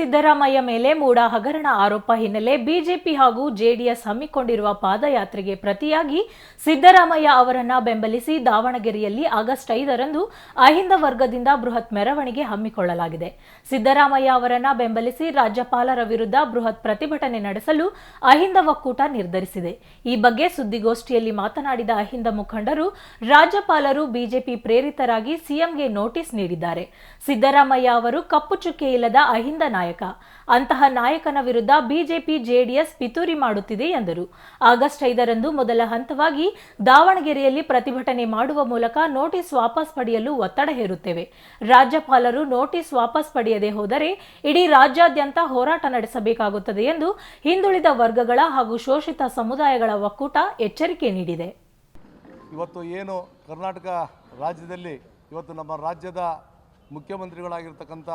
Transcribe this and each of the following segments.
ಸಿದ್ದರಾಮಯ್ಯ ಮೇಲೆ ಮೂಡ ಹಗರಣ ಆರೋಪ ಹಿನ್ನೆಲೆ ಬಿಜೆಪಿ ಹಾಗೂ ಜೆಡಿಎಸ್ ಹಮ್ಮಿಕೊಂಡಿರುವ ಪಾದಯಾತ್ರೆಗೆ ಪ್ರತಿಯಾಗಿ ಸಿದ್ದರಾಮಯ್ಯ ಅವರನ್ನ ಬೆಂಬಲಿಸಿ ದಾವಣಗೆರೆಯಲ್ಲಿ ಆಗಸ್ಟ್ ಐದರಂದು ಅಹಿಂದ ವರ್ಗದಿಂದ ಬೃಹತ್ ಮೆರವಣಿಗೆ ಹಮ್ಮಿಕೊಳ್ಳಲಾಗಿದೆ. ಸಿದ್ದರಾಮಯ್ಯ ಅವರನ್ನ ಬೆಂಬಲಿಸಿ ರಾಜ್ಯಪಾಲರ ವಿರುದ್ಧ ಬೃಹತ್ ಪ್ರತಿಭಟನೆ ನಡೆಸಲು ಅಹಿಂದ ಒಕ್ಕೂಟ ನಿರ್ಧರಿಸಿದೆ. ಈ ಬಗ್ಗೆ ಸುದ್ದಿಗೋಷ್ಠಿಯಲ್ಲಿ ಮಾತನಾಡಿದ ಅಹಿಂದ ಮುಖಂಡರು, ರಾಜ್ಯಪಾಲರು ಬಿಜೆಪಿ ಪ್ರೇರಿತರಾಗಿ ಸಿಎಂಗೆ ನೋಟಿಸ್ ನೀಡಿದ್ದಾರೆ. ಸಿದ್ದರಾಮಯ್ಯ ಅವರು ಕಪ್ಪು ಚುಕ್ಕೆ ಇಲ್ಲದ ಅಹಿಂದ ನಾಯಕ. ಅಂತಹ ನಾಯಕನ ವಿರುದ್ಧ ಬಿಜೆಪಿ ಜೆಡಿಎಸ್ ಪಿತೂರಿ ಮಾಡುತ್ತಿದೆ ಎಂದರು. ಆಗಸ್ಟ್ ಐದರಂದು ಮೊದಲ ಹಂತವಾಗಿ ದಾವಣಗೆರೆಯಲ್ಲಿ ಪ್ರತಿಭಟನೆ ಮಾಡುವ ಮೂಲಕ ನೋಟಿಸ್ ವಾಪಸ್ ಪಡೆಯಲು ಒತ್ತಡ ಹೇರುತ್ತೇವೆ. ರಾಜ್ಯಪಾಲರು ನೋಟಿಸ್ ವಾಪಸ್ ಪಡೆಯದೆ ಹೋದರೆ ಇಡೀ ರಾಜ್ಯಾದ್ಯಂತ ಹೋರಾಟ ನಡೆಸಬೇಕಾಗುತ್ತದೆ ಎಂದು ಹಿಂದುಳಿದ ವರ್ಗಗಳ ಹಾಗೂ ಶೋಷಿತ ಸಮುದಾಯಗಳ ಒಕ್ಕೂಟ ಎಚ್ಚರಿಕೆ ನೀಡಿದೆ. ಇವತ್ತು ಏನು ಕರ್ನಾಟಕ ರಾಜ್ಯದಲ್ಲಿ ಇವತ್ತು ನಮ್ಮ ರಾಜ್ಯದ ಮುಖ್ಯಮಂತ್ರಿಗಳಾಗಿರ್ತಕ್ಕಂಥ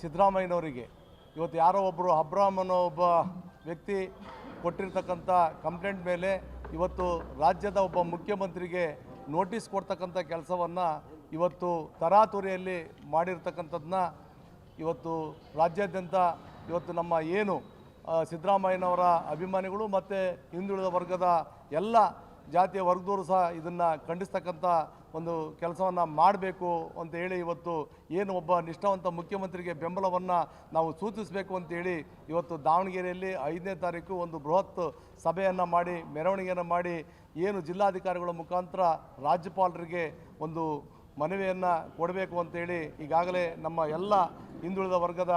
ಸಿದ್ದರಾಮಯ್ಯನವರಿಗೆ ಇವತ್ತು ಯಾರೋ ಒಬ್ಬರು ಅಬ್ರಾಮ್ ಅನ್ನೋ ಒಬ್ಬ ವ್ಯಕ್ತಿ ಕೊಟ್ಟಿರ್ತಕ್ಕಂಥ ಕಂಪ್ಲೇಂಟ್ ಮೇಲೆ ಇವತ್ತು ರಾಜ್ಯದ ಒಬ್ಬ ಮುಖ್ಯಮಂತ್ರಿಗೆ ನೋಟಿಸ್ ಕೊಡ್ತಕ್ಕಂಥ ಕೆಲಸವನ್ನು ಇವತ್ತು ತರಾತುರಿಯಲ್ಲಿ ಮಾಡಿರ್ತಕ್ಕಂಥದ್ದನ್ನ ಇವತ್ತು ರಾಜ್ಯಾದ್ಯಂತ ಇವತ್ತು ನಮ್ಮ ಏನು ಸಿದ್ದರಾಮಯ್ಯನವರ ಅಭಿಮಾನಿಗಳು ಮತ್ತು ಹಿಂದುಳಿದ ವರ್ಗದ ಎಲ್ಲ ಜಾತಿಯ ವರ್ಗದವರು ಸಹ ಇದನ್ನು ಖಂಡಿಸ್ತಕ್ಕಂಥ ಒಂದು ಕೆಲಸವನ್ನು ಮಾಡಬೇಕು ಅಂತ ಹೇಳಿ ಇವತ್ತು ಏನು ಒಬ್ಬ ನಿಷ್ಠಾವಂತ ಮುಖ್ಯಮಂತ್ರಿಗೆ ಬೆಂಬಲವನ್ನು ನಾವು ಸೂಚಿಸಬೇಕು ಅಂತೇಳಿ ಇವತ್ತು ದಾವಣಗೆರೆಯಲ್ಲಿ ಐದನೇ ತಾರೀಕು ಒಂದು ಬೃಹತ್ ಸಭೆಯನ್ನು ಮಾಡಿ, ಮೆರವಣಿಗೆಯನ್ನು ಮಾಡಿ ಏನು ಜಿಲ್ಲಾಧಿಕಾರಿಗಳ ಮುಖಾಂತರ ರಾಜ್ಯಪಾಲರಿಗೆ ಒಂದು ಮನವಿಯನ್ನು ಕೊಡಬೇಕು ಅಂತೇಳಿ ಈಗಾಗಲೇ ನಮ್ಮ ಎಲ್ಲ ಹಿಂದುಳಿದ ವರ್ಗದ,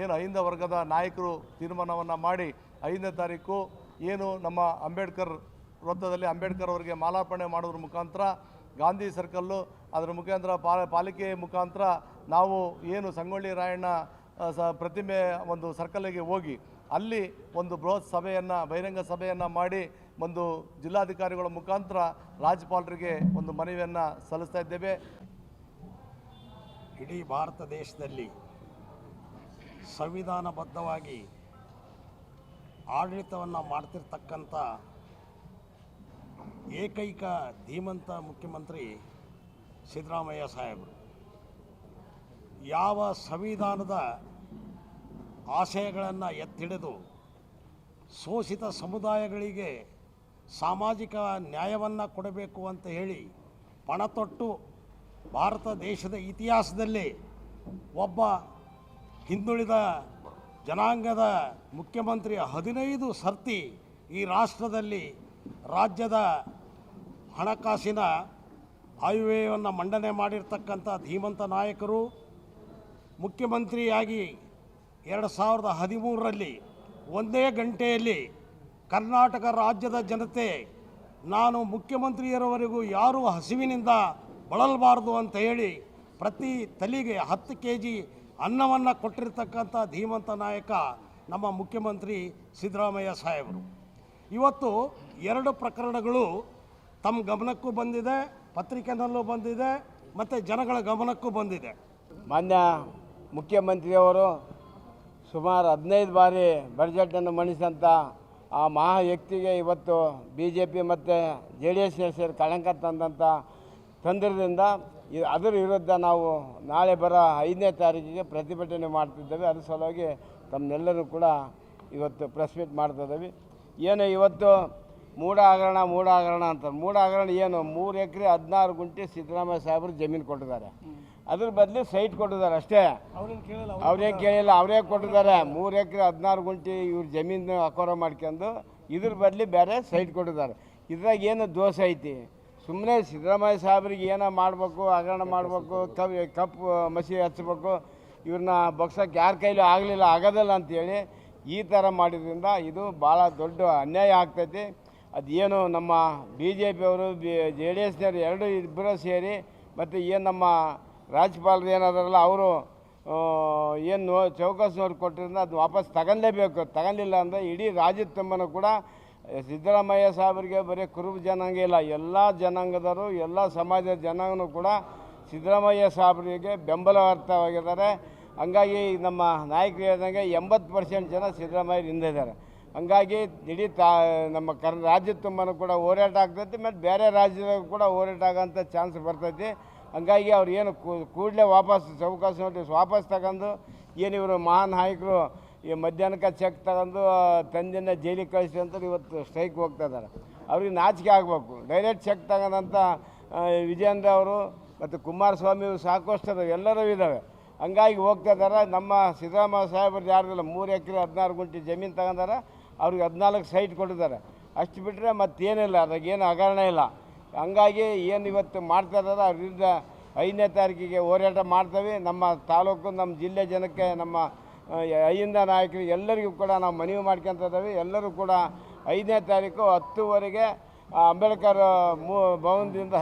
ಏನು ಐಂದ ವರ್ಗದ ನಾಯಕರು ತೀರ್ಮಾನವನ್ನು ಮಾಡಿ ಐದನೇ ತಾರೀಕು ಏನು ನಮ್ಮ ಅಂಬೇಡ್ಕರ್ ವೃತ್ತದಲ್ಲಿ ಅಂಬೇಡ್ಕರ್ ಅವರಿಗೆ ಮಾಲಾರ್ಪಣೆ ಮಾಡೋದ್ರ ಮುಖಾಂತರ ಗಾಂಧಿ ಸರ್ಕಲ್ಲು ಅದರ ಮುಖಾಂತರ ಪಾಲ, ಪಾಲಿಕೆ ಮುಖಾಂತರ ನಾವು ಏನು ಸಂಗೊಳ್ಳಿ ರಾಯಣ್ಣ ಸ, ಪ್ರತಿಮೆ ಒಂದು ಸರ್ಕಲ್ಗೆ ಹೋಗಿ ಅಲ್ಲಿ ಒಂದು ಬೃಹತ್ ಸಭೆಯನ್ನು, ಬಹಿರಂಗ ಸಭೆಯನ್ನು ಮಾಡಿ ಒಂದು ಜಿಲ್ಲಾಧಿಕಾರಿಗಳ ಮುಖಾಂತರ ರಾಜ್ಯಪಾಲರಿಗೆ ಒಂದು ಮನವಿಯನ್ನು ಸಲ್ಲಿಸ್ತಾ ಇದ್ದೇವೆ. ಇಡೀ ಭಾರತ ದೇಶದಲ್ಲಿ ಸಂವಿಧಾನಬದ್ಧವಾಗಿ ಆಡಳಿತವನ್ನು ಮಾಡ್ತಿರ್ತಕ್ಕಂಥ ಏಕೈಕ ಧೀಮಂತ ಮುಖ್ಯಮಂತ್ರಿ ಸಿದ್ದರಾಮಯ್ಯ ಸಾಹೇಬರು. ಯಾವ ಸಂವಿಧಾನದ ಆಶಯಗಳನ್ನು ಎತ್ತಿಡಿದು ಶೋಷಿತ ಸಮುದಾಯಗಳಿಗೆ ಸಾಮಾಜಿಕ ನ್ಯಾಯವನ್ನು ಕೊಡಬೇಕು ಅಂತ ಹೇಳಿ ಪಣತೊಟ್ಟು ಭಾರತ ದೇಶದ ಇತಿಹಾಸದಲ್ಲಿ ಒಬ್ಬ ಹಿಂದುಳಿದ ಜನಾಂಗದ ಮುಖ್ಯಮಂತ್ರಿ ಹದಿನೈದು ಸರ್ತಿ ಈ ರಾಷ್ಟ್ರದಲ್ಲಿ ರಾಜ್ಯದ ಹಣಕಾಸಿನ ಆಯವ್ಯಯವನ್ನು ಮಂಡನೆ ಮಾಡಿರ್ತಕ್ಕಂಥ ಧೀಮಂತ ನಾಯಕರು, ಮುಖ್ಯಮಂತ್ರಿಯಾಗಿ ಎರಡು ಸಾವಿರದ ಹದಿಮೂರರಲ್ಲಿ ಒಂದೇ ಗಂಟೆಯಲ್ಲಿ ಕರ್ನಾಟಕ ರಾಜ್ಯದ ಜನತೆ, ನಾನು ಮುಖ್ಯಮಂತ್ರಿಯರವರೆಗೂ ಯಾರೂ ಹಸಿವಿನಿಂದ ಬಳಲಬಾರದು ಅಂತ ಹೇಳಿ ಪ್ರತಿ ತಲೆಗೆ ಹತ್ತು ಕೆ ಜಿ ಅನ್ನವನ್ನು ಕೊಟ್ಟಿರ್ತಕ್ಕಂಥ ಧೀಮಂತ ನಾಯಕ ನಮ್ಮ ಮುಖ್ಯಮಂತ್ರಿ ಸಿದ್ದರಾಮಯ್ಯ ಸಾಹೇಬರು. ಇವತ್ತು ಎರಡು ಪ್ರಕರಣಗಳು ತಮ್ಮ ಗಮನಕ್ಕೂ ಬಂದಿದೆ, ಪತ್ರಿಕೆನಲ್ಲೂ ಬಂದಿದೆ, ಮತ್ತು ಜನಗಳ ಗಮನಕ್ಕೂ ಬಂದಿದೆ. ಮಾನ್ಯ ಮುಖ್ಯಮಂತ್ರಿಯವರು ಸುಮಾರು ಹದಿನೈದು ಬಾರಿ ಬಜೆಟನ್ನು ಮಂಡಿಸಿದಂಥ ಆ ಮಹಾ ವ್ಯಕ್ತಿಗೆ ಇವತ್ತು ಬಿ ಜೆ ಪಿ ಮತ್ತು ಜೆ ಡಿ ಎಸ್ ಸೇರಿ ಕಳಂಕ ತಂದಂಥ ತಂತ್ರದಿಂದ ಇ- ಅದರ ವಿರುದ್ಧ ನಾವು ನಾಳೆ ಬರೋ ಐದನೇ ತಾರೀಕಿಗೆ ಪ್ರತಿಭಟನೆ ಮಾಡ್ತಿದ್ದೇವೆ. ಅದ್ರ ಸಲುವಾಗಿ ತಮ್ಮನ್ನೆಲ್ಲರೂ ಕೂಡ ಇವತ್ತು ಪ್ರೆಸ್ ಮೀಟ್ ಮಾಡ್ತಿದ್ದೇವೆ ಏನು ಇವತ್ತು ಮೂಡ ಹಗರಣ ಮೂಡ ಹಗರಣ ಅಂತ ಮೂಡ ಹಗರಣ ಏನು? ಮೂರು ಎಕರೆ ಹದಿನಾರು ಗುಂಟೆ ಸಿದ್ದರಾಮಯ್ಯ ಸಾಹೇಬರು ಜಮೀನು ಕೊಟ್ಟಿದ್ದಾರೆ. ಅದ್ರ ಬದಲು ಸೈಟ್ ಕೊಟ್ಟಿದ್ದಾರೆ ಅಷ್ಟೇ. ಅವ್ರೇ ಕೇಳಿಲ್ಲ ಅವರೇ ಕೊಟ್ಟಿದ್ದಾರೆ. ಮೂರು ಎಕರೆ ಹದಿನಾರು ಗುಂಟೆ ಇವ್ರ ಜಮೀನು ಅಕೋರ ಮಾಡ್ಕೊಂಡು ಇದ್ರ ಬದಲು ಬೇರೆ ಸೈಟ್ ಕೊಟ್ಟಿದ್ದಾರೆ. ಇದ್ರಾಗ ಏನು ದೋಷ ಐತಿ? ಸುಮ್ಮನೆ ಸಿದ್ದರಾಮಯ್ಯ ಸಾಹೇಬ್ರಿಗೆ ಏನೋ ಮಾಡಬೇಕು ಹಗರಣ ಮಾಡಬೇಕು ಕಪ್ ಕಪ್ಪು ಮಸಿ ಹಚ್ಚಬೇಕು ಇವ್ರನ್ನ ಬಗ್ಸಕ್ಕೆ ಯಾರ ಕೈಲೂ ಆಗಲಿಲ್ಲ ಆಗೋದಿಲ್ಲ ಅಂತೇಳಿ ಈ ಥರ ಮಾಡಿದ್ರಿಂದ ಇದು ಭಾಳ ದೊಡ್ಡ ಅನ್ಯಾಯ ಆಗ್ತೈತಿ. ಅದೇನು ನಮ್ಮ ಬಿ ಜೆ ಪಿಯವರು ಬಿ ಜೆ ಡಿ ಎಸ್ನವರು ಎರಡು ಇಬ್ಬರು ಸೇರಿ, ಮತ್ತು ಏನು ನಮ್ಮ ರಾಜ್ಯಪಾಲರು ಏನಾದಾರಲ್ಲ, ಅವರು ಏನು ಚೌಕಸ್ನವ್ರು ಕೊಟ್ಟಿರೋದ್ರಿಂದ ಅದು ವಾಪಸ್ ತಗೊಂಡೇಬೇಕು ತಗೊಂಡಿಲ್ಲ ಅಂದರೆ ಇಡೀ ರಾಜ್ಯದ ತುಂಬನೂ ಕೂಡ ಸಿದ್ದರಾಮಯ್ಯ ಸಾಹೇಬರಿಗೆ ಬರೀ ಕುರುಬ ಜನಾಂಗ ಇಲ್ಲ. ಎಲ್ಲ ಜನಾಂಗದವರು, ಎಲ್ಲ ಸಮಾಜದ ಜನಾಂಗನೂ ಕೂಡ ಸಿದ್ದರಾಮಯ್ಯ ಸಾಹೇಬರಿಗೆ ಬೆಂಬಲಾರ್ಥವಾಗಿದ್ದಾರೆ ಹಂಗಾಗಿ ನಮ್ಮ ನಾಯಕರು ಹೇಳಿದಂಗೆ ಎಂಬತ್ತು ಪರ್ಸೆಂಟ್ ಜನ ಸಿದ್ದರಾಮಯ್ಯ ಹಿಂದಿದ್ದಾರೆ ಹಂಗಾಗಿ ಇಡೀ ತಾ, ನಮ್ಮ ಕರ್ ರಾಜ್ಯ ತುಂಬನೂ ಕೂಡ ಹೋರಾಟ ಆಗ್ತೈತಿ ಮತ್ತು ಬೇರೆ ರಾಜ್ಯದಾಗ ಕೂಡ ಹೋರಾಟ ಆಗೋಂಥ ಚಾನ್ಸ್ ಬರ್ತೈತಿ. ಹಂಗಾಗಿ ಅವ್ರು ಏನು ಕೂಡಲೇ ವಾಪಸ್ ಚೌಕಾಸಿ ನೋಡಿ ವಾಪಸ್ ತಗೊಂಡು ಏನು ಇವರು ಮಹಾನ್ ನಾಯಕರು ಈ ಮಧ್ಯಾಹ್ನಕ್ಕೆ ಚೆಕ್ ತಗೊಂಡು ತಂದಿನ ಜೈಲಿಗೆ ಕಳಿಸಿ ಅಂತ ಇವತ್ತು ಸ್ಟ್ರೈಕ್ ಹೋಗ್ತಾ ಇದ್ದಾರೆ ಅವ್ರಿಗೆ ನಾಚಿಕೆ ಆಗಬೇಕು. ಡೈರೆಕ್ಟ್ ಚೆಕ್ ತಗೊಂಡಂಥ ವಿಜಯೇಂದ್ರ ಅವರು ಮತ್ತು ಕುಮಾರಸ್ವಾಮಿ ಸಾಕಷ್ಟು ಅದಾವೆ ಎಲ್ಲರೂ ಇದ್ದಾವೆ ಹಂಗಾಗಿ ಹೋಗ್ತಾ ಇದ್ದಾರೆ ನಮ್ಮ ಸಿದ್ದರಾಮಯ್ಯ ಸಾಹೇಬ್ರದ್ದು ಯಾರಿಲ್ಲ ಮೂರು ಎಕರೆ ಹದಿನಾರು ಗುಂಟೆ ಜಮೀನು ತಗೊಂಡಾರ ಅವ್ರಿಗೆ ಹದಿನಾಲ್ಕು ಸೈಟ್ ಕೊಟ್ಟಿದ್ದಾರೆ. ಅಷ್ಟು ಬಿಟ್ಟರೆ ಮತ್ತೇನಿಲ್ಲ ಅದ್ರಾಗೇನು ಹಗರಣ ಇಲ್ಲ. ಹಂಗಾಗಿ ಏನು ಇವತ್ತು ಮಾಡ್ತಾ ಇದ್ದಾರೆ ಅವ್ರ ಐದನೇ ತಾರೀಕಿಗೆ ಹೋರಾಟ ಮಾಡ್ತೇವೆ. ನಮ್ಮ ತಾಲೂಕು, ನಮ್ಮ ಜಿಲ್ಲೆ ಜನಕ್ಕೆ, ನಮ್ಮ ಐಯಿಂದ ನಾಯಕರು ಎಲ್ಲರಿಗೂ ಕೂಡ ನಾವು ಮನವಿ ಮಾಡ್ಕೊತಿದ್ದೀವಿ ಇದ್ದೇವೆ. ಎಲ್ಲರೂ ಕೂಡ ಐದನೇ ತಾರೀಕು ಹತ್ತುವರೆಗೆ ಅಂಬೇಡ್ಕರ್, ಮೂ, ಭವನದಿಂದ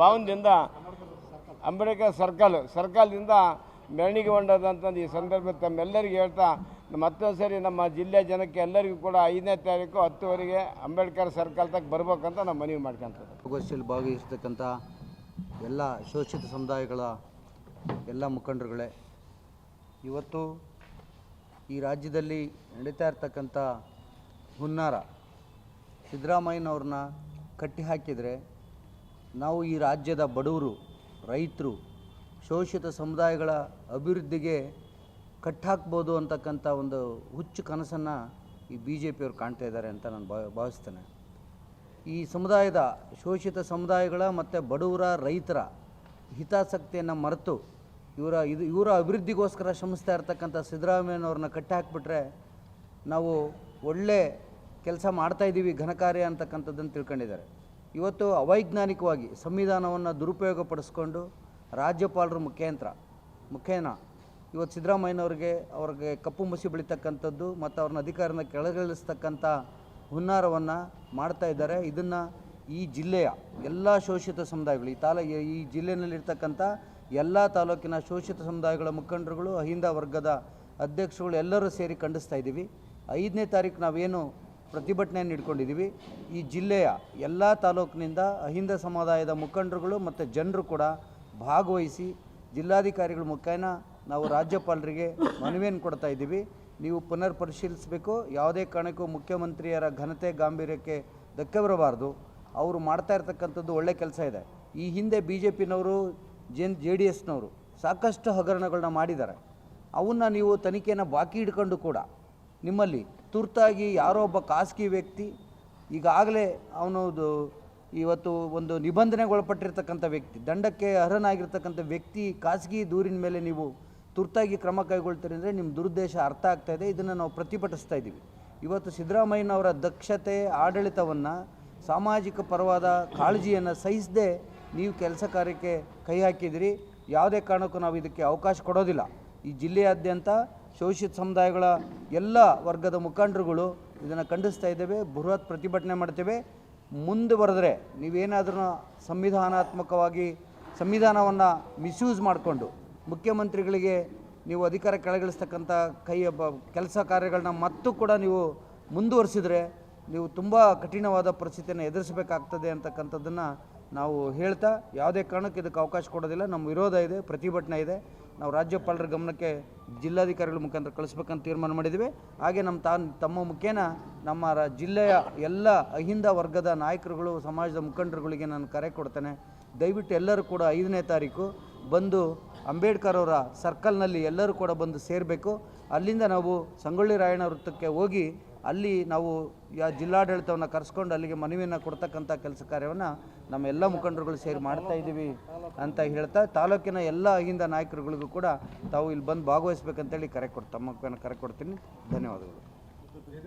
ಭವನದಿಂದ ಅಂಬೇಡ್ಕರ್ ಸರ್ಕಲ್, ಸರ್ಕಲ್ದಿಂದ ಮೆರವಣಿಗೆ ಹೊಂಡದಂತಂದು ಈ ಸಂದರ್ಭ ತಮ್ಮೆಲ್ಲರಿಗೂ ಹೇಳ್ತಾ ಮತ್ತೊಂದು ಸರಿ ನಮ್ಮ ಜಿಲ್ಲೆ ಜನಕ್ಕೆ ಎಲ್ಲರಿಗೂ ಕೂಡ ಐದನೇ ತಾರೀಕು ಹತ್ತುವರೆಗೆ ಅಂಬೇಡ್ಕರ್ ಸರ್ಕಲ್ ತಕ್ಕ ಬರ್ಬೇಕಂತ ನಾವು ಮನವಿ ಮಾಡ್ಕೊಂತದ್ದು. ಗೋಷ್ಠಿಯಲ್ಲಿ ಭಾಗವಹಿಸ್ತಕ್ಕಂಥ ಎಲ್ಲ ಶೋಷಿತ ಸಮುದಾಯಗಳ ಎಲ್ಲ ಮುಖಂಡರುಗಳೇ, ಇವತ್ತು ಈ ರಾಜ್ಯದಲ್ಲಿ ನಡೀತಾ ಇರ್ತಕ್ಕಂಥ ಹುನ್ನಾರ ಸಿದ್ದರಾಮಯ್ಯನವ್ರನ್ನ ಕಟ್ಟಿ ಹಾಕಿದರೆ ನಾವು ಈ ರಾಜ್ಯದ ಬಡವರು, ರೈತರು, ಶೋಷಿತ ಸಮುದಾಯಗಳ ಅಭಿವೃದ್ಧಿಗೆ ಕಟ್ಟಾಕ್ಬೋದು ಅಂತಕ್ಕಂಥ ಒಂದು ಹುಚ್ಚು ಕನಸನ್ನು ಈ ಬಿ ಜೆ ಪಿಯವರು ಕಾಣ್ತಾ ಇದ್ದಾರೆ ಅಂತ ನಾನು ಭಾವ, ಭಾವಿಸ್ತೇನೆ. ಈ ಸಮುದಾಯದ, ಶೋಷಿತ ಸಮುದಾಯಗಳ ಮತ್ತು ಬಡವರ ರೈತರ ಹಿತಾಸಕ್ತಿಯನ್ನು ಮರೆತು ಇವರ, ಇದು, ಇವರ ಅಭಿವೃದ್ಧಿಗೋಸ್ಕರ ಶ್ರಮಿಸ್ತಾ ಇರ್ತಕ್ಕಂಥ ಸಿದ್ದರಾಮಯ್ಯನವ್ರನ್ನ ಕಟ್ಟಿ ಹಾಕ್ಬಿಟ್ರೆ ನಾವು ಒಳ್ಳೆ ಕೆಲಸ ಮಾಡ್ತಾ ಇದ್ದೀವಿ ಘನಕಾರ್ಯ ಅಂತಕ್ಕಂಥದ್ದನ್ನು ತಿಳ್ಕೊಂಡಿದ್ದಾರೆ. ಇವತ್ತು ಅವೈಜ್ಞಾನಿಕವಾಗಿ ಸಂವಿಧಾನವನ್ನು ದುರುಪಯೋಗಪಡಿಸ್ಕೊಂಡು ರಾಜ್ಯಪಾಲರು ಮುಖ್ಯಂತ್ರ ಮುಖೇನ ಇವತ್ತು ಸಿದ್ದರಾಮಯ್ಯನವ್ರಿಗೆ ಅವ್ರಿಗೆ ಕಪ್ಪು ಮಸಿ ಬೆಳೀತಕ್ಕಂಥದ್ದು ಮತ್ತು ಅವ್ರನ್ನ ಅಧಿಕಾರನ ಕೆಳಗಿಳಿಸ್ತಕ್ಕಂಥ ಹುನ್ನಾರವನ್ನು ಮಾಡ್ತಾ ಇದ್ದಾರೆ. ಇದನ್ನು ಈ ಜಿಲ್ಲೆಯ ಎಲ್ಲ ಶೋಷಿತ ಸಮುದಾಯಗಳು, ಈ ತಾಲೂ, ಈ ಜಿಲ್ಲೆಯಲ್ಲಿರ್ತಕ್ಕಂಥ ಎಲ್ಲ ತಾಲೂಕಿನ ಶೋಷಿತ ಸಮುದಾಯಗಳ ಮುಖಂಡರುಗಳು, ಅಹಿಂದ ವರ್ಗದ ಅಧ್ಯಕ್ಷರುಗಳು ಎಲ್ಲರೂ ಸೇರಿ ಖಂಡಿಸ್ತಾ ಇದ್ದೀವಿ. ಐದನೇ ತಾರೀಕು ನಾವೇನು ಪ್ರತಿಭಟನೆಯನ್ನು ಇಟ್ಕೊಂಡಿದ್ದೀವಿ. ಈ ಜಿಲ್ಲೆಯ ಎಲ್ಲ ತಾಲೂಕಿನಿಂದ ಅಹಿಂದ ಸಮುದಾಯದ ಮುಖಂಡರುಗಳು ಮತ್ತು ಜನರು ಕೂಡ ಭಾಗವಹಿಸಿ ಜಿಲ್ಲಾಧಿಕಾರಿಗಳ ಮುಖೇನ ನಾವು ರಾಜ್ಯಪಾಲರಿಗೆ ಮನವಿಯನ್ನು ಕೊಡ್ತಾ ಇದ್ದೀವಿ. ನೀವು ಪುನರ್ ಪರಿಶೀಲಿಸಬೇಕು. ಯಾವುದೇ ಕಾರಣಕ್ಕೂ ಮುಖ್ಯಮಂತ್ರಿಯರ ಘನತೆ ಗಾಂಭೀರ್ಯಕ್ಕೆ ಧಕ್ಕೆ ಬರಬಾರ್ದು ಅವರು ಮಾಡ್ತಾ ಇರ್ತಕ್ಕಂಥದ್ದು ಒಳ್ಳೆ ಕೆಲಸ ಇದೆ. ಈ ಹಿಂದೆ ಬಿ ಜೆ ಪಿನವರು ಜೆನ್ ಜೆ ಡಿ ಎಸ್ನವರು ಸಾಕಷ್ಟು ಹಗರಣಗಳನ್ನ ಮಾಡಿದ್ದಾರೆ. ಅವನ್ನ ನೀವು ತನಿಖೆಯನ್ನು ಬಾಕಿ ಇಟ್ಕೊಂಡು ಕೂಡ ನಿಮ್ಮಲ್ಲಿ ತುರ್ತಾಗಿ ಯಾರೋ ಒಬ್ಬ ಖಾಸಗಿ ವ್ಯಕ್ತಿ, ಈಗಾಗಲೇ ಅವನದು ಇವತ್ತು ಒಂದು ನಿಬಂಧನೆಗೊಳಪಟ್ಟಿರ್ತಕ್ಕಂಥ ವ್ಯಕ್ತಿ, ದಂಡಕ್ಕೆ ಅರ್ಹನಾಗಿರ್ತಕ್ಕಂಥ ವ್ಯಕ್ತಿ, ಖಾಸಗಿ ದೂರಿನ ಮೇಲೆ ನೀವು ತುರ್ತಾಗಿ ಕ್ರಮ ಕೈಗೊಳ್ತೀರಿ ಅಂದರೆ ನಿಮ್ಮ ದುರುದ್ದೇಶ ಅರ್ಥ ಆಗ್ತಾ ಇದೆ, ಇದನ್ನು ನಾವು ಪ್ರತಿಭಟಿಸ್ತಾ ಇದ್ದೀವಿ ಇವತ್ತು ಸಿದ್ದರಾಮಯ್ಯನವರ ದಕ್ಷತೆ, ಆಡಳಿತವನ್ನು ಸಾಮಾಜಿಕ ಪರವಾದ ಕಾಳಜಿಯನ್ನು ಸಹಿಸದೆ ನೀವು ಕೆಲಸ ಕಾರ್ಯಕ್ಕೆ ಕೈ ಹಾಕಿದಿರಿ. ಯಾವುದೇ ಕಾರಣಕ್ಕೂ ನಾವು ಇದಕ್ಕೆ ಅವಕಾಶ ಕೊಡೋದಿಲ್ಲ. ಈ ಜಿಲ್ಲೆಯಾದ್ಯಂತ ಶೋಷಿತ ಸಮುದಾಯಗಳ ಎಲ್ಲ ವರ್ಗದ ಮುಖಂಡರುಗಳು ಇದನ್ನು ಖಂಡಿಸ್ತಾ ಇದ್ದೇವೆ, ಬೃಹತ್ ಪ್ರತಿಭಟನೆ ಮಾಡ್ತೇವೆ. ಮುಂದೆ ಬರೆದ್ರೆ ನೀವೇನಾದ್ರೂ ಸಂವಿಧಾನಾತ್ಮಕವಾಗಿ ಸಂವಿಧಾನವನ್ನು ಮಿಸ್ಯೂಸ್ ಮಾಡಿಕೊಂಡು ಮುಖ್ಯಮಂತ್ರಿಗಳಿಗೆ ನೀವು ಅಧಿಕಾರ ಕೆಳಗಿಳಿಸ್ತಕ್ಕಂಥ ಕೈ ಕೆಲಸ ಕಾರ್ಯಗಳನ್ನ ಮತ್ತೂ ಕೂಡ ನೀವು ಮುಂದುವರಿಸಿದರೆ ನೀವು ತುಂಬ ಕಠಿಣವಾದ ಪರಿಸ್ಥಿತಿಯನ್ನು ಎದುರಿಸಬೇಕಾಗ್ತದೆ ಅಂತಕ್ಕಂಥದ್ದನ್ನು ನಾವು ಹೇಳ್ತಾ ಯಾವುದೇ ಕಾರಣಕ್ಕೆ ಇದಕ್ಕೆ ಅವಕಾಶ ಕೊಡೋದಿಲ್ಲ. ನಮ್ಮ ವಿರೋಧ ಇದೆ, ಪ್ರತಿಭಟನೆ ಇದೆ. ನಾವು ರಾಜ್ಯಪಾಲರ ಗಮನಕ್ಕೆ ಜಿಲ್ಲಾಧಿಕಾರಿಗಳ ಮುಖಾಂತರ ಕಳಿಸ್ಬೇಕಂತ ತೀರ್ಮಾನ ಮಾಡಿದ್ದೀವಿ ಹಾಗೆ ನಮ್ಮ ತಾನ್ ತಮ್ಮ ಮುಖೇನ ನಮ್ಮ ಜಿಲ್ಲೆಯ ಎಲ್ಲ ಅಹಿಂದ ವರ್ಗದ ನಾಯಕರುಗಳು, ಸಮಾಜದ ಮುಖಂಡರುಗಳಿಗೆ ನಾನು ಕರೆ ಕೊಡ್ತೇನೆ. ದಯವಿಟ್ಟು ಎಲ್ಲರೂ ಕೂಡ ಐದನೇ ತಾರೀಕು ಬಂದು ಅಂಬೇಡ್ಕರ್ ಅವರ ಸರ್ಕಲ್ನಲ್ಲಿ ಎಲ್ಲರೂ ಕೂಡ ಬಂದು ಸೇರಬೇಕು. ಅಲ್ಲಿಂದ ನಾವು ಸಂಗೊಳ್ಳಿ ರಾಯಣ್ಣ ವೃತ್ತಕ್ಕೆ ಹೋಗಿ ಅಲ್ಲಿ ನಾವು ಯಾ ಜಿಲ್ಲಾಡಳಿತವನ್ನು ಕರೆಸ್ಕೊಂಡು ಅಲ್ಲಿಗೆ ಮನವಿಯನ್ನು ಕೊಡ್ತಕ್ಕಂಥ ಕೆಲಸ ಕಾರ್ಯವನ್ನು ನಮ್ಮ ಎಲ್ಲ ಮುಖಂಡರುಗಳು ಸೇರಿ ಮಾಡ್ತಾ ಇದ್ದೀವಿ ಅಂತ ಹೇಳ್ತಾ ತಾಲೂಕಿನ ಎಲ್ಲ ಅಹಿಂದ ನಾಯಕರುಗಳಿಗೂ ಕೂಡ ತಾವು ಇಲ್ಲಿ ಬಂದು ಭಾಗವಹಿಸ್ಬೇಕಂತೇಳಿ ಕರೆ ಕೊಡ್ತಾ ಮುಖೇನ ಕರೆ ಕೊಡ್ತೀನಿ. ಧನ್ಯವಾದಗಳು.